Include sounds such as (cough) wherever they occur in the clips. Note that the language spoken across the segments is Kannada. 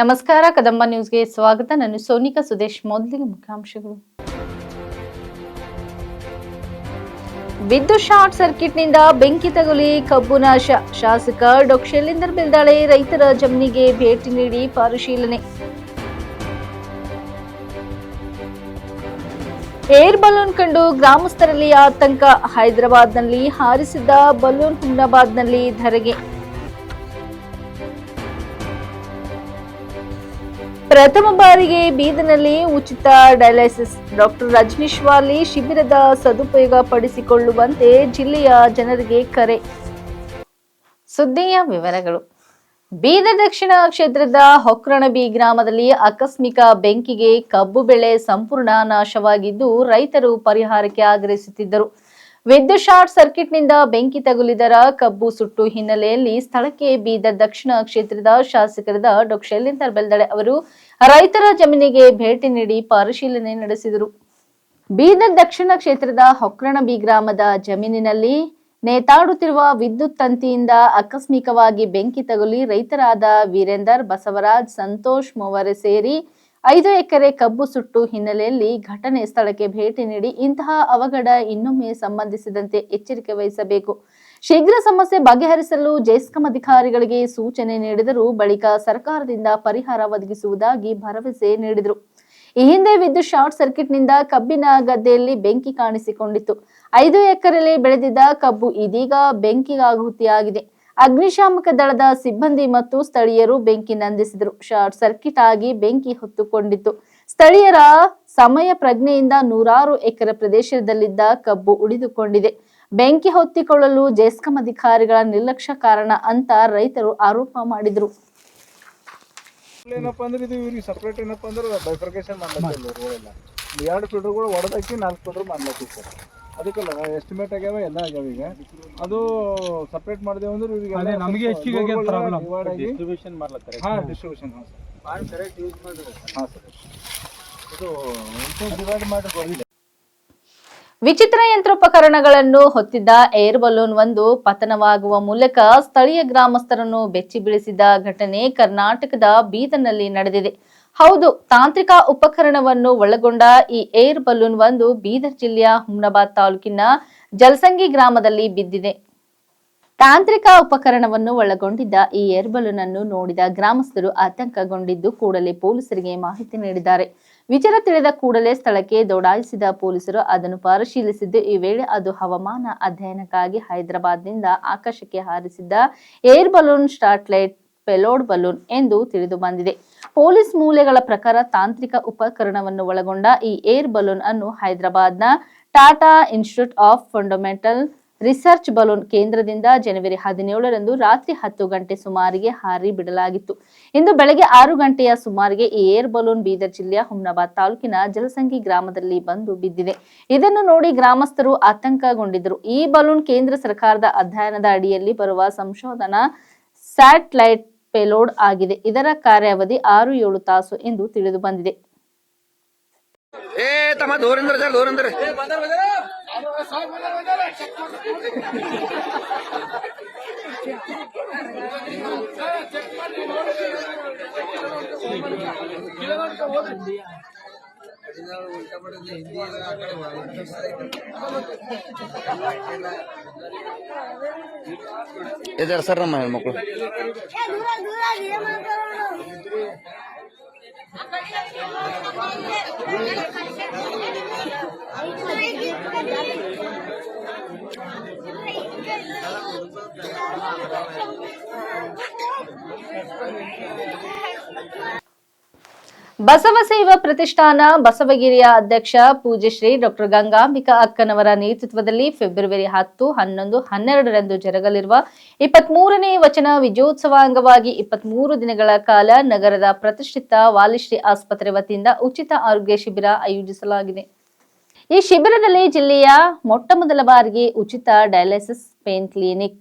ನಮಸ್ಕಾರ, ಕದಂಬ ನ್ಯೂಸ್ಗೆ ಸ್ವಾಗತ. ನಾನು ಸೋನಿಕಾ ಸುದೇಶ್. ಮೊದಲಿಗೆ ಮುಖ್ಯಾಂಶಗಳು. ವಿದ್ಯುತ್ ಶಾರ್ಟ್ ಸರ್ಕ್ಯೂಟ್ನಿಂದ ಬೆಂಕಿ ತಗುಲಿ ಕಬ್ಬು ನಾಶ. ಶಾಸಕ ಡಾಕ್ಟರ್ ಶೈಲೇಂದರ್ ಬೆಲ್ದಾಳೆ ರೈತರ ಜಮೀನಿಗೆ ಭೇಟಿ ನೀಡಿ ಪರಿಶೀಲನೆ. ಏರ್ ಬಲೂನ್ ಕಂಡು ಗ್ರಾಮಸ್ಥರಲ್ಲಿ ಆತಂಕ. ಹೈದರಾಬಾದ್ನಲ್ಲಿ ಹಾರಿಸಿದ್ದ ಬಲೂನ್ ಹುಮ್ನಾಬಾದ್ನಲ್ಲಿ ಧರೆಗೆ. ಪ್ರಥಮ ಬಾರಿಗೆ ಬೀದನಲ್ಲಿ ಉಚಿತ ಡಯಾಲಿಸಿಸ್. ಡಾಕ್ಟರ್ ರಜನೀಶ್ ವಾಲಿ ಶಿಬಿರದ ಸದುಪಯೋಗ ಪಡಿಸಿಕೊಳ್ಳುವಂತೆ ಜಿಲ್ಲೆಯ ಜನರಿಗೆ ಕರೆ. ಸುದ್ದಿಯ ವಿವರಗಳು. ಬೀದರ್ ದಕ್ಷಿಣ ಕ್ಷೇತ್ರದ ಹೊಕ್ರಣಬಿ ಗ್ರಾಮದಲ್ಲಿ ಆಕಸ್ಮಿಕ ಬೆಂಕಿಗೆ ಕಬ್ಬು ಬೆಳೆ ಸಂಪೂರ್ಣ ನಾಶವಾಗಿದ್ದು ರೈತರು ಪರಿಹಾರಕ್ಕೆ ಆಗ್ರಹಿಸುತ್ತಿದ್ದರು. ವಿದ್ಯುತ್ ಶಾರ್ಟ್ನಿಂದ ಬೆಂಕಿ ತಗುಲಿದರ ಕಬ್ಬು ಸುಟ್ಟು ಹಿನ್ನೆಲೆಯಲ್ಲಿ ಸ್ಥಳಕ್ಕೆ ಬೀದರ್ ದಕ್ಷಿಣ ಕ್ಷೇತ್ರದ ಶಾಸಕರಾದ ಡಾಕ್ಟರ್ ಶೈಲೇಂದರ್ ಬೆಲ್ದಡೆ ಅವರು ರೈತರ ಜಮೀನಿಗೆ ಭೇಟಿ ನೀಡಿ ಪರಿಶೀಲನೆ ನಡೆಸಿದರು. ಬೀದರ್ ದಕ್ಷಿಣ ಕ್ಷೇತ್ರದ ಹೊಕ್ರಣಬಿ ಗ್ರಾಮದ ಜಮೀನಿನಲ್ಲಿ ನೇತಾಡುತ್ತಿರುವ ವಿದ್ಯುತ್ ತಂತಿಯಿಂದ ಆಕಸ್ಮಿಕವಾಗಿ ಬೆಂಕಿ ತಗುಲಿ ರೈತರಾದ ವೀರೇಂದರ್ ಬಸವರಾಜ್, ಸಂತೋಷ್ ಮೊವರೆ ಸೇರಿ ಐದು ಎಕರೆ ಕಬ್ಬು ಸುಟ್ಟು ಹಿನ್ನೆಲೆಯಲ್ಲಿ ಘಟನೆ ಸ್ಥಳಕ್ಕೆ ಭೇಟಿ ನೀಡಿ ಇಂತಹ ಅವಘಡ ಇನ್ನೊಮ್ಮೆ ಸಂಬಂಧಿಸಿದಂತೆ ಎಚ್ಚರಿಕೆ ವಹಿಸಬೇಕು. ಶೀಘ್ರ ಸಮಸ್ಯೆ ಬಗೆಹರಿಸಲು ಜೈಸ್ಕಂ ಅಧಿಕಾರಿಗಳಿಗೆ ಸೂಚನೆ ನೀಡಿದರು ಬಳಿಕ ಸರ್ಕಾರದಿಂದ ಪರಿಹಾರ ಒದಗಿಸುವುದಾಗಿ ಭರವಸೆ ನೀಡಿದರು. ಈ ಹಿಂದೆ ವಿದ್ಯುತ್ ಶಾರ್ಟ್ ಸರ್ಕ್ಯೂಟ್ನಿಂದ ಕಬ್ಬಿನ ಗದ್ದೆಯಲ್ಲಿ ಬೆಂಕಿ ಕಾಣಿಸಿಕೊಂಡಿತ್ತು. ಐದು ಎಕರೆಯಲ್ಲಿ ಬೆಳೆದಿದ್ದ ಕಬ್ಬು ಇದೀಗ ಬೆಂಕಿಗಾಹುತಿಯಾಗಿದೆ ಅಗ್ನಿಶಾಮಕ ದಳದ ಸಿಬ್ಬಂದಿ ಮತ್ತು ಸ್ಥಳೀಯರು ಬೆಂಕಿ ನಂದಿಸಿದರು. ಶಾರ್ಟ್ ಸರ್ಕ್ಯೂಟ್ ಆಗಿ ಬೆಂಕಿ ಹೊತ್ತುಕೊಂಡಿತ್ತು. ಸ್ಥಳೀಯರ ಸಮಯ ಪ್ರಜ್ಞೆಯಿಂದ ನೂರಾರು ಎಕರೆ ಪ್ರದೇಶದಲ್ಲಿದ್ದ ಕಬ್ಬು ಉಳಿದುಕೊಂಡಿದೆ. ಬೆಂಕಿ ಹೊತ್ತಿಕೊಳ್ಳಲು ಜೆಸ್ಕಂ ಅಧಿಕಾರಿಗಳ ನಿರ್ಲಕ್ಷ್ಯ ಕಾರಣ ಅಂತ ರೈತರು ಆರೋಪ ಮಾಡಿದರು. ಇದು ಇವ್ರಿಗೆ ಸಪ್ರೇಟ್ ಅಂದ್ರೆ ಬೈಫರ್ಕೇಶನ್ ಎರಡು ಫಿಲ್ಟರ್ಗಳು ಹೊಡೆದಾಕಿ ನಾಲ್ಕು ಫಿಲ್ಟರ್ ಮಾಡ್ಲತ್ತೀವಿ ಸರ್ ಅದಕ್ಕಲ್ಲ ಎಸ್ಟಿಮೇಟ್ ಆಗ್ಯಾವ ಎಲ್ಲ ಆಗ್ಯಾವ ಈಗ. ಅದು ಸಪ್ರೇಟ್ ಮಾಡಿದೆವು ಅಂದ್ರೆ ಇವ್ರಿಗೆ ಅದೇ ನಮಗೆ ಹೆಚ್ಚಿಗೆ ಆಗ್ಯಾವ ಪ್ರಾಬ್ಲಮ್. ಡಿಸ್ಟ್ರಿಬ್ಯೂಷನ್ ಮಾಡ್ಲತ್ತಾರೆ ಹಾಂ ಡಿಸ್ಟ್ರಿಬ್ಯೂಷನ್ ಹಾಂ ಸರ್. ಹಾಂ ಸರ್. ಇದು ಡಿವೈಡ್ ಮಾಡಿ ಬಂದಿದೆ ವಿಚಿತ್ರ ಯಂತ್ರೋಪಕರಣಗಳನ್ನು ಹೊತ್ತಿದ್ದ ಏರ್ ಬಲೂನ್ ಒಂದು ಪತನವಾಗುವ ಮೂಲಕ ಸ್ಥಳೀಯ ಗ್ರಾಮಸ್ಥರನ್ನು ಬೆಚ್ಚಿ ಬೀಳಿಸಿದ ಘಟನೆ ಕರ್ನಾಟಕದ ಬೀದರ್ನಲ್ಲಿ ನಡೆದಿದೆ. ಹೌದು, ತಾಂತ್ರಿಕ ಉಪಕರಣವನ್ನು ಒಳಗೊಂಡ ಈ ಏರ್ ಬಲೂನ್ ಒಂದು ಬೀದರ್ ಜಿಲ್ಲೆಯ ಹುಮ್ನಾಬಾದ್ ತಾಲೂಕಿನ ಜಲಸಂಗಿ ಗ್ರಾಮದಲ್ಲಿ ಬಿದ್ದಿದೆ. ತಾಂತ್ರಿಕ ಉಪಕರಣವನ್ನು ಒಳಗೊಂಡಿದ್ದ ಈ ಏರ್ ಬಲೂನ್ ಅನ್ನು ನೋಡಿದ ಗ್ರಾಮಸ್ಥರು ಆತಂಕಗೊಂಡಿದ್ದು ಕೂಡಲೇ ಪೊಲೀಸರಿಗೆ ಮಾಹಿತಿ ನೀಡಿದ್ದಾರೆ. ವಿಚಾರ ತಿಳಿದ ಕೂಡಲೇ ಸ್ಥಳಕ್ಕೆ ದೌಡಾಯಿಸಿದ ಪೊಲೀಸರು ಅದನ್ನು ಪರಿಶೀಲಿಸಿದ್ದು, ಈ ವೇಳೆ ಅದು ಹವಾಮಾನ ಅಧ್ಯಯನಕ್ಕಾಗಿ ಹೈದರಾಬಾದ್ನಿಂದ ಆಕಾಶಕ್ಕೆ ಹಾರಿಸಿದ್ದ air balloon starlight payload balloon ಎಂದು ತಿಳಿದು ಬಂದಿದೆ. ಪೊಲೀಸ್ ಮೂಲೆಗಳ ಪ್ರಕಾರ ತಾಂತ್ರಿಕ ಉಪಕರಣವನ್ನು ಒಳಗೊಂಡ ಈ ಏರ್ ಬಲೂನ್ ಅನ್ನು ಹೈದರಾಬಾದ್ನ Tata institute of fundamental research balloon ಕೇಂದ್ರದಿಂದ ಜನವರಿ ಹದಿನೇಳರಂದು ರಾತ್ರಿ ಹತ್ತು ಗಂಟೆ ಸುಮಾರಿಗೆ ಹಾರಿ ಬಿಡಲಾಗಿತ್ತು. ಇಂದು ಬೆಳಗ್ಗೆ ಆರು ಗಂಟೆಯ ಸುಮಾರಿಗೆ ಈ ಏರ್ ಬಲೂನ್ ಬೀದರ್ ಜಿಲ್ಲೆಯ ಹುಮ್ನಾಬಾದ್ ತಾಲೂಕಿನ ಜಲಸಂಗಿ ಗ್ರಾಮದಲ್ಲಿ ಬಂದು ಬಿದ್ದಿದೆ. ಇದನ್ನು ನೋಡಿ ಗ್ರಾಮಸ್ಥರು ಆತಂಕಗೊಂಡಿದ್ದರು. ಈ ಬಲೂನ್ ಕೇಂದ್ರ ಸರ್ಕಾರದ ಅಧ್ಯಯನದ ಅಡಿಯಲ್ಲಿ ಬರುವ ಸಂಶೋಧನಾ ಸ್ಯಾಟಲೈಟ್ ಪೇಲೋಡ್ ಆಗಿದೆ. ಇದರ ಕಾರ್ಯಾವಧಿ ಆರು ಏಳು ತಾಸು ಎಂದು ತಿಳಿದು ಬಂದಿದೆ. ಏ ತಮ್ಮ ದೂರಿಂದ ಸರ್ ದೂರಿಂದ ಹೆಣ್ಮಕ್ಳು ಬಸವಸೇವ ಪ್ರತಿಷ್ಠಾನ ಬಸವಗಿರಿಯ ಅಧ್ಯಕ್ಷ ಪೂಜ್ಯಶ್ರೀ ಡಾಕ್ಟರ್ ಗಂಗಾಂಬಿಕಾ ಅಕ್ಕನವರ ನೇತೃತ್ವದಲ್ಲಿ ಫೆಬ್ರವರಿ ಹತ್ತು, ಹನ್ನೊಂದು, ಹನ್ನೆರಡರಂದು ಜರುಗಲಿರುವ ಇಪ್ಪತ್ಮೂರನೇ ವಚನ ವಿಜಯೋತ್ಸವ ಅಂಗವಾಗಿ ಇಪ್ಪತ್ಮೂರು ದಿನಗಳ ಕಾಲ ನಗರದ ಪ್ರತಿಷ್ಠಿತ ವಾಲಿಶ್ರೀ ಆಸ್ಪತ್ರೆ ವತಿಯಿಂದ ಉಚಿತ ಆರೋಗ್ಯ ಶಿಬಿರ ಆಯೋಜಿಸಲಾಗಿದೆ. ಈ ಶಿಬಿರದಲ್ಲಿ ಜಿಲ್ಲೆಯ ಮೊಟ್ಟ ಮೊದಲ ಬಾರಿಗೆ ಉಚಿತ ಡಯಾಲಿಸಿಸ್ ಪೇನ್ ಕ್ಲಿನಿಕ್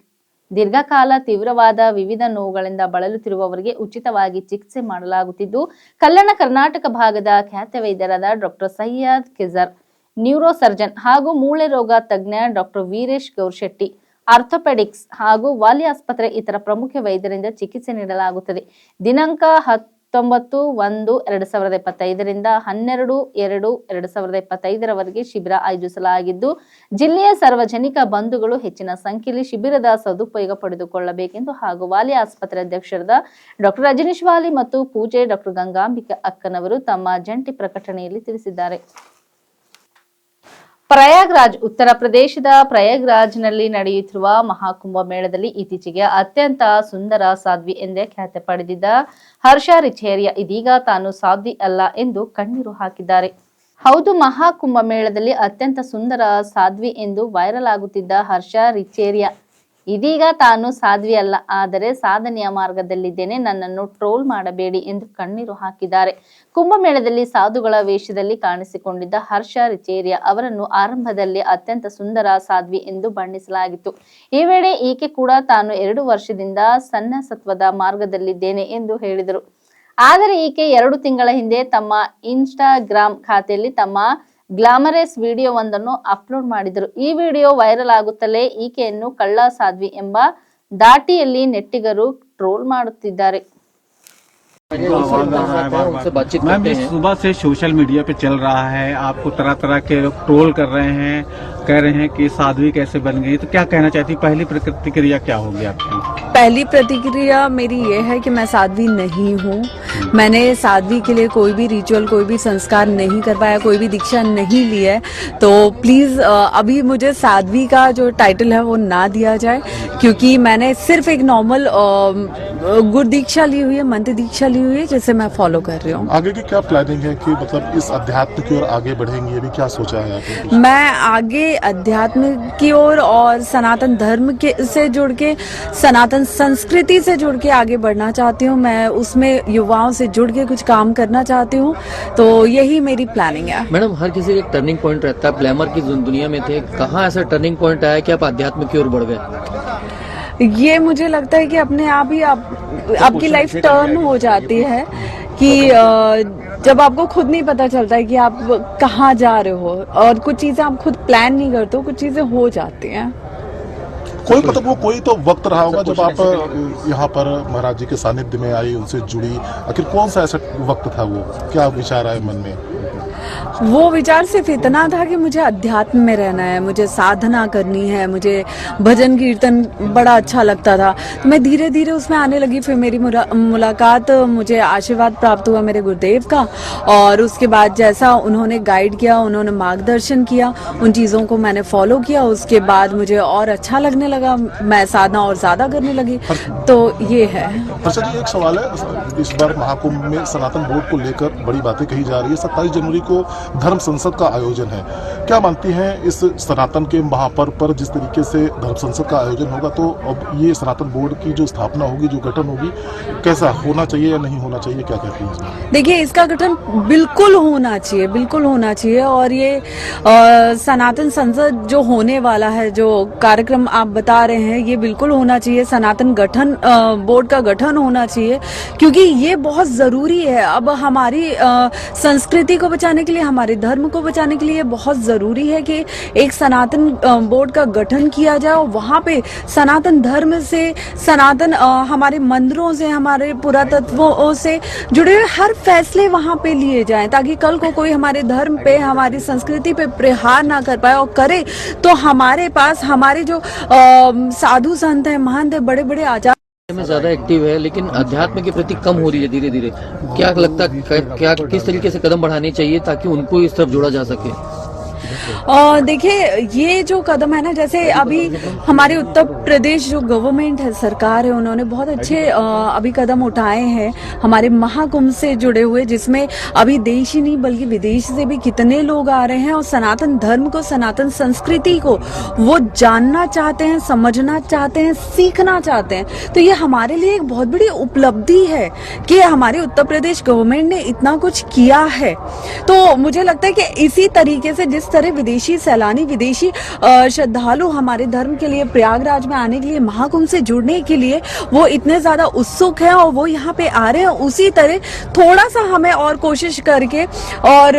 ದೀರ್ಘಕಾಲ ತೀವ್ರವಾದ ವಿವಿಧ ನೋವುಗಳಿಂದ ಬಳಲುತ್ತಿರುವವರಿಗೆ ಉಚಿತವಾಗಿ ಚಿಕಿತ್ಸೆ ಮಾಡಲಾಗುತ್ತಿದ್ದು, ಕಲ್ಯಾಣ ಕರ್ನಾಟಕ ಭಾಗದ ಖ್ಯಾತ ವೈದ್ಯರಾದ doctor Syed Kizar neuro surgeon ಹಾಗೂ ಮೂಳೆ ರೋಗ ತಜ್ಞ ಡಾಕ್ಟರ್ ವೀರೇಶ್ ಗೌರ್ಶೆಟ್ಟಿ, ಆರ್ಥೋಪೆಡಿಕ್ಸ್ ಹಾಗೂ ವಾಲಿ ಆಸ್ಪತ್ರೆ ಇತರ ಪ್ರಮುಖ ವೈದ್ಯರಿಂದ ಚಿಕಿತ್ಸೆ ನೀಡಲಾಗುತ್ತದೆ. ದಿನಾಂಕ ಹತ್ ಹತ್ತೊಂಬತ್ತು, ಒಂದು, ಎರಡು ಸಾವಿರದ ಇಪ್ಪತ್ತೈದರಿಂದ ಹನ್ನೆರಡು, ಎರಡು ಎರಡು ಸಾವಿರದ ಇಪ್ಪತ್ತೈದರವರೆಗೆ ಶಿಬಿರ ಆಯೋಜಿಸಲಾಗಿದ್ದು, ಜಿಲ್ಲೆಯ ಸಾರ್ವಜನಿಕ ಬಂಧುಗಳು ಹೆಚ್ಚಿನ ಸಂಖ್ಯೆಯಲ್ಲಿ ಶಿಬಿರದ ಸದುಪಯೋಗ ಪಡೆದುಕೊಳ್ಳಬೇಕೆಂದು ಹಾಗೂ ವಾಲಿ ಆಸ್ಪತ್ರೆ ಅಧ್ಯಕ್ಷರಾದ ಡಾಕ್ಟರ್ ರಜನೀಶ್ ವಾಲಿ ಮತ್ತು ಪೂಜೆ ಡಾಕ್ಟರ್ ಗಂಗಾಂಬಿಕಾ ಅಕ್ಕನವರು ತಮ್ಮ ಜಂಟಿ ಪ್ರಕಟಣೆಯಲ್ಲಿ ತಿಳಿಸಿದ್ದಾರೆ. ಪ್ರಯಾಗ್ರಾಜ್, ಉತ್ತರ ಪ್ರದೇಶದ ಪ್ರಯಾಗ್ರಾಜ್ನಲ್ಲಿ ನಡೆಯುತ್ತಿರುವ ಮಹಾಕುಂಭ ಮೇಳದಲ್ಲಿ ಇತ್ತೀಚೆಗೆ ಅತ್ಯಂತ ಸುಂದರ ಸಾಧ್ವಿ ಎಂದೇ ಖ್ಯಾತಿ ಪಡೆದಿದ್ದ ಹರ್ಷ ರಿಚೇರಿಯ ಇದೀಗ ತಾನು ಸಾಧ್ವಿ ಅಲ್ಲ ಎಂದು ಕಣ್ಣೀರು ಹಾಕಿದ್ದಾರೆ. ಹೌದು, ಮಹಾಕುಂಭ ಮೇಳದಲ್ಲಿ ಅತ್ಯಂತ ಸುಂದರ ಸಾಧ್ವಿ ಎಂದು ವೈರಲ್ ಆಗುತ್ತಿದ್ದ ಹರ್ಷ ರಿಚೇರಿಯ ಇದೀಗ ತಾನು ಸಾಧ್ವಿ ಅಲ್ಲ, ಆದರೆ ಸಾಧನೆಯ ಮಾರ್ಗದಲ್ಲಿದ್ದೇನೆ, ನನ್ನನ್ನು ಟ್ರೋಲ್ ಮಾಡಬೇಡಿ ಎಂದು ಕಣ್ಣೀರು ಹಾಕಿದ್ದಾರೆ. ಕುಂಭಮೇಳದಲ್ಲಿ ಸಾಧುಗಳ ವೇಷದಲ್ಲಿ ಕಾಣಿಸಿಕೊಂಡಿದ್ದ ಹರ್ಷ ರಿಚೇರಿಯ ಅವರನ್ನು ಆರಂಭದಲ್ಲಿ ಅತ್ಯಂತ ಸುಂದರ ಸಾಧ್ವಿ ಎಂದು ಬಣ್ಣಿಸಲಾಗಿತ್ತು. ಈ ವೇಳೆ ಈಕೆ ಕೂಡ ತಾನು ಎರಡು ವರ್ಷದಿಂದ ಸನ್ಯಾಸತ್ವದ ಮಾರ್ಗದಲ್ಲಿದ್ದೇನೆ ಎಂದು ಹೇಳಿದರು. ಆದರೆ ಈಕೆ ಎರಡು ತಿಂಗಳ ಹಿಂದೆ ತಮ್ಮ ಇನ್ಸ್ಟಾಗ್ರಾಮ್ ಖಾತೆಯಲ್ಲಿ ತಮ್ಮ ಗ್ಲಾಮರಸ್ ವಿಡಿಯೋವೊಂದನ್ನು ಅಪ್ಲೋಡ್ ಮಾಡಿದರು ಈ ವಿಡಿಯೋ ವೈರಲ್ ಆಗುತ್ತಲೇ ಈಕೆಯನ್ನು ಕಳ್ಳ ಸಾಧ್ವಿ ಎಂಬ ದಾಟಿಯಲ್ಲಿ ನೆಟ್ಟಿಗರು ಟ್ರೋಲ್ ಮಾಡುತ್ತಿದ್ದಾರೆ उनसे बातचीत मैम करते ये हैं सुबह से सोशल मीडिया पे चल रहा है आपको तरह तरह के लोग ट्रोल कर रहे हैं कह रहे हैं कि साध्वी कैसे बन गई तो क्या कहना चाहती पहली प्रतिक्रिया क्या होगी आपकी पहली प्रतिक्रिया मेरी ये है कि मैं साध्वी नहीं हूँ। मैंने साध्वी के लिए कोई भी रिचुअल कोई भी संस्कार नहीं कर पाया कोई भी दीक्षा नहीं ली है। तो प्लीज़ अभी मुझे साध्वी का जो टाइटल है वो ना दिया जाए क्योंकि मैंने सिर्फ़ एक नॉर्मल गुरु दीक्षा ली हुई है मंत्र दीक्षा ली हुई है जिसे मैं फॉलो कर रही हूँ। आगे की क्या प्लानिंग है कि मतलब इस अध्यात्म की ओर आगे बढ़ेंगे अभी क्या सोचा है मैं आगे अध्यात्म की ओर और सनातन धर्म के से जुड़ के सनातन संस्कृति से जुड़ के आगे बढ़ना चाहती हूँ। मैं उसमें युवाओं से जुड़ के कुछ काम करना चाहती हूँ। तो यही मेरी प्लानिंग है। मैडम हर किसी का एक टर्निंग पॉइंट रहता है। ग्लैमर की दुनिया में थे। कहाँ ऐसा टर्निंग पॉइंट आया कि आप अध्यात्म की ओर बढ़ गए? ये मुझे लगता है कि अपने आप ही आप, आपकी लाइफ टर्न हो जाती है। कि जब आपको खुद नहीं पता चलता है कि आप कहाँ जा रहे हो और कुछ चीज़ें आप खुद प्लान नहीं करते हो कुछ चीज़ें हो जाती हैं। कोई मतलब वो कोई तो वक्त रहा होगा जब आप यहाँ पर महाराज जी के सानिध्य में आई उनसे जुड़ी। आखिर कौन सा ऐसा वक्त था वो? क्या विचार आए मन में? वो विचार सिर्फ़ इतना था कि मुझे अध्यात्म में रहना है मुझे साधना करनी है मुझे भजन कीर्तन बड़ा अच्छा लगता था। तो मैं धीरे धीरे उसमें आने लगी फिर मेरी मुलाकात मुझे आशीर्वाद प्राप्त हुआ मेरे गुरुदेव का। और उसके बाद जैसा उन्होंने गाइड किया उन्होंने मार्गदर्शन किया उन चीज़ों को मैंने फॉलो किया उसके बाद मुझे और अच्छा लगने लगा मैं साधना और ज़्यादा करने लगी। तो ये है। एक सवाल है इस बार महाकुंभ में सनातन बोर्ड को लेकर बड़ी बातें कही जा रही है। सत्ताईस जनवरी को धर्म संसद का आयोजन है। क्या मानती हैं इस सनातन के महापर्व पर जिस तरीके से धर्म संसद का आयोजन होगा तो अब ये सनातन बोर्ड की जो स्थापना होगी जो गठन होगी कैसा होना चाहिए या नहीं होना चाहिए क्या कहती हैं देखिए इसका गठन बिल्कुल होना चाहिए बिल्कुल होना चाहिए और ये अ, सनातन संसद जो होने वाला है जो कार्यक्रम आप बता रहे हैं ये बिल्कुल होना चाहिए। सनातन गठन बोर्ड का गठन होना चाहिए क्योंकि ये बहुत ज़रूरी है। अब हमारी संस्कृति को बचाने के लिए, हमारे धर्म को बचाने के लिए बहुत ज़रूरी है कि एक सनातन बोर्ड का गठन किया जाए और वहाँ पे सनातन धर्म से, सनातन हमारे मंदिरों से, हमारे पुरातत्वों से जुड़े हर फैसले वहाँ पे लिए जाएँ, ताकि कल को कोई हमारे धर्म पे, हमारी संस्कृति पे प्रहार ना कर पाए और करे तो हमारे पास, हमारे जो साधु संत हैं, महंत हैं बड़े बड़े आचार्य में ज़्यादा एक्टिव है, लेकिन अध्यात्म के प्रति कम हो रही है धीरे धीरे क्या लगता है क्या- किस तरीके से कदम बढ़ाने चाहिए ताकि उनको इस तरफ़ जोड़ा जा सके? देखिए, ये जो कदम है ना, जैसे अभी हमारे उत्तर प्रदेश जो गवर्नमेंट है, सरकार है, उन्होंने बहुत अच्छे अभी कदम उठाए हैं। हमारे महाकुंभ से जुड़े हुए, जिसमें अभी देश ही नहीं, बल्कि विदेश से भी कितने लोग आ रहे हैं, और सनातन धर्म को, सनातन संस्कृति को, वो जानना चाहते हैं, समझना चाहते हैं, सीखना चाहते हैं। तो ये हमारे लिए एक बहुत बड़ी उपलब्धि है कि हमारे उत्तर प्रदेश गवर्नमेंट ने इतना कुछ किया है। तो मुझे लगता है कि इसी तरीके से जिस तरह विदेशी, सैलानी विदेशी श्रद्धालु हमारे धर्म के लिए, प्रयागराज में आने के लिए, महाकुंभ से जुड़ने के लिए वो इतने ज़्यादा उत्सुक है और वो यहाँ पे आ रहे हैं। उसी तरह थोड़ा सा हमें और कोशिश करके और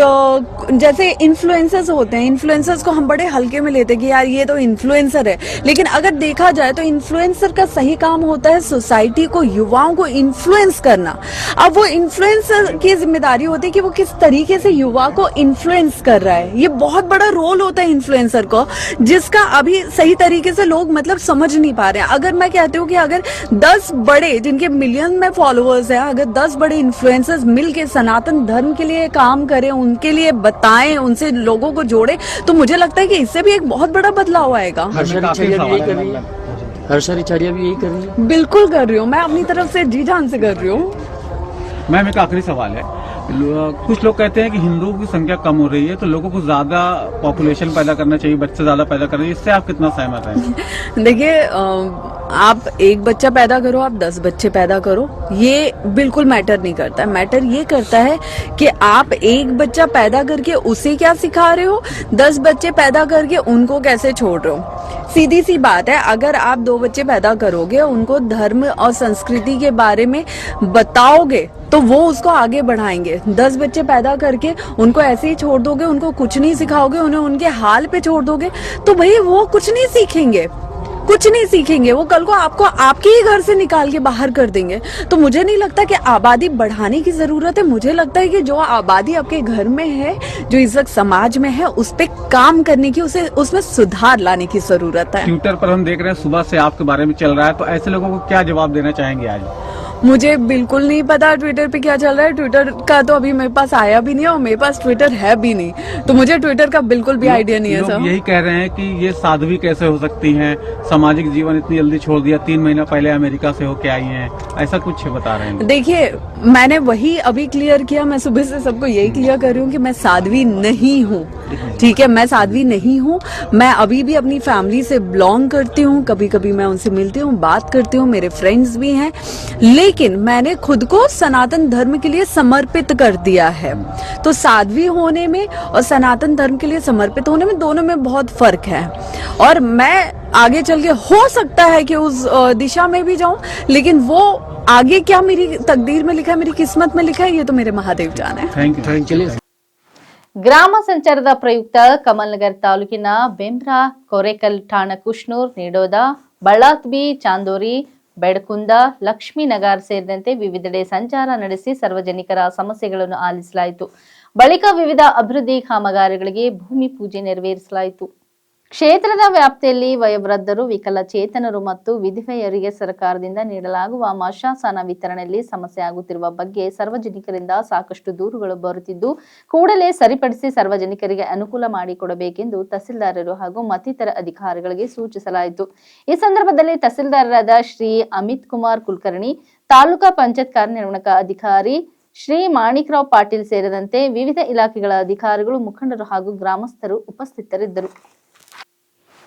जैसे इन्फ्लुएंसर्स होते हैं इन्फ्लुएंसर्स को हम बड़े हल्के में लेते कि यार ये तो इन्फ्लुएंसर है। लेकिन अगर देखा जाए तो इन्फ्लुएंसर का सही काम होता है सोसाइटी को, युवाओं को इन्फ्लुएंस करना। अब वो इन्फ्लुएंसर की ज़िम्मेदारी होती है कि वो किस तरीके से युवा को इन्फ्लुएंस कर रहा है। ये बहुत बड़ा रोल होता है इन्फ्लुएंसर को जिसका अभी सही तरीके से लोग मतलब समझ नहीं पा रहे हैं। अगर मैं कहती हूँ कि अगर 10 बड़े जिनके मिलियन में फॉलोअर्स हैं अगर 10 बड़े इन्फ्लुएंसर्स मिलके सनातन धर्म के लिए काम करें उनके लिए बताएँ उनसे लोगों को जोड़े तो मुझे लगता है कि इससे भी एक बहुत बड़ा बदलाव आएगा। हर्षा काफ़ी भी यही कर रही है मतलब। हर्षा रिचारिया भी यही कर रही है बिल्कुल कर रही हूँ। मैं अपनी तरफ़ से जी जान से कर रही हूँ। मैम एक आखिरी सवाल है। कुछ लोग कहते हैं कि हिंदुओं की संख्या कम हो रही है तो लोगों को ज़्यादा पॉपुलेशन पैदा करना चाहिए, बच्चे ज़्यादा पैदा करना चाहिए, इससे आप कितना सहमत हैं? (laughs) देखिए आप एक बच्चा पैदा करो, आप दस बच्चे पैदा करो, ये बिल्कुल मैटर नहीं करता। मैटर ये करता है कि आप एक बच्चा पैदा करके उसे क्या सिखा रहे हो? दस बच्चे पैदा करके उनको कैसे छोड़ रहे हो? सीधी सी बात है, अगर आप दो बच्चे पैदा करोगे, उनको धर्म और संस्कृति के बारे में बताओगे तो वो उसको आगे बढ़ाएँगे। दस बच्चे पैदा करके उनको ऐसे ही छोड़ दोगे, उनको कुछ नहीं सिखाओगे, उन्हें उनके हाल पे छोड़ दोगे तो भाई वो कुछ नहीं सीखेंगे। कुछ नहीं सीखेंगे। वो कल को आपको आपके ही घर से निकाल के बाहर कर देंगे। तो मुझे नहीं लगता कि आबादी बढ़ाने की ज़रूरत है। मुझे लगता है कि जो आबादी आपके घर में है, जो इस वक्त समाज में है, उस पर काम करने की, उसे, उसमें सुधार लाने की ज़रूरत है। ट्विटर पर हम देख रहे हैं, सुबह से आपके बारे में चल रहा है। तो ऐसे लोगों को क्या जवाब देना चाहेंगे आज? मुझे बिल्कुल नहीं पता ट्विटर पे क्या चल रहा है। ट्विटर का तो अभी मेरे पास आया भी नहीं है और मेरे पास ट्विटर है भी नहीं। तो मुझे ट्विटर का बिल्कुल भी आइडिया नहीं है सर यही कह रहे हैं कि ये साध्वी कैसे हो सकती हैं? सामाजिक जीवन इतनी जल्दी छोड़ दिया तीन महीना पहले अमेरिका से होके आई है। ऐसा कुछ बता रहे हैं? देखिए मैंने वही अभी क्लियर किया मैं सुबह से सबको यही क्लियर कर रही हूँ कि मैं साध्वी नहीं हूँ। ठीक है मैं साध्वी नहीं हूँ। मैं अभी भी अपनी फैमिली से बिलोंग करती हूँ कभी कभी मैं उनसे मिलती हूँ बात करती हूँ मेरे फ्रेंड्स भी हैं। लेकिन मैंने खुद को सनातन धर्म के लिए समर्पित कर दिया है तो साध्वी होने में और सनातन धर्म के लिए समर्पित होने में दोनों में बहुत फर्क है और मैं आगे चल के हो सकता है कि उस अ, दिशा में भी जाऊं लेकिन वो आगे क्या मेरी तकदीर में लिखा है मेरी किस्मत में लिखा है ये तो मेरे महादेव जाने थैंक यू चलिए ಗ್ರಾಮ ಸಂಚಾರದ ಪ್ರಯುಕ್ತ ಕಮಲ್ನಗರ್ ತಾಲೂಕಿನ ಬೆಂಬ್ರಾ ಕೊರೆಕಲ್ ಠಾಣ ಕುಷ್ನೂರ್ ನಿಡೋದ ಬಳ್ಳಾತ್ಬಿ ಚಾಂದೋರಿ ಬೆಡಕುಂದ ಲಕ್ಷ್ಮೀನಗರ್ ಸೇರಿದಂತೆ ವಿವಿಧೆಡೆ ಸಂಚಾರ ನಡೆಸಿ ಸಾರ್ವಜನಿಕರ ಸಮಸ್ಯೆಗಳನ್ನು ಆಲಿಸಲಾಯಿತು. ಬಳಿಕ ವಿವಿಧ ಅಭಿವೃದ್ಧಿ ಕಾಮಗಾರಿಗಳಿಗೆ ಭೂಮಿ ಪೂಜೆ ನೆರವೇರಿಸಲಾಯಿತು. ಕ್ಷೇತ್ರದ ವ್ಯಾಪ್ತಿಯಲ್ಲಿ ವಯೋವೃದ್ಧರು, ವಿಕಲಚೇತನರು ಮತ್ತು ವಿಧವೆಯರಿಗೆ ಸರ್ಕಾರದಿಂದ ನೀಡಲಾಗುವ ಮಶಾಸನ ವಿತರಣೆಯಲ್ಲಿ ಸಮಸ್ಯೆ ಆಗುತ್ತಿರುವ ಬಗ್ಗೆ ಸಾರ್ವಜನಿಕರಿಂದ ಸಾಕಷ್ಟು ದೂರುಗಳು ಬರುತ್ತಿದ್ದು, ಕೂಡಲೇ ಸರಿಪಡಿಸಿ ಸಾರ್ವಜನಿಕರಿಗೆ ಅನುಕೂಲ ಮಾಡಿಕೊಡಬೇಕೆಂದು ತಹಸೀಲ್ದಾರರು ಹಾಗೂ ಮತ್ತಿತರ ಅಧಿಕಾರಿಗಳಿಗೆ ಸೂಚಿಸಲಾಯಿತು. ಈ ಸಂದರ್ಭದಲ್ಲಿ ತಹಸೀಲ್ದಾರರಾದ ಶ್ರೀ ಅಮಿತ್ ಕುಮಾರ್ ಕುಲಕರ್ಣಿ, ತಾಲೂಕಾ ಪಂಚಾಯತ್ ಕಾರ್ಯನಿರ್ವಾಹಕ ಅಧಿಕಾರಿ ಶ್ರೀ ಮಾಣಿಕರಾವ್ ಪಾಟೀಲ್ ಸೇರಿದಂತೆ ವಿವಿಧ ಇಲಾಖೆಗಳ ಅಧಿಕಾರಿಗಳು, ಮುಖಂಡರು ಹಾಗೂ ಗ್ರಾಮಸ್ಥರು ಉಪಸ್ಥಿತರಿದ್ದರು.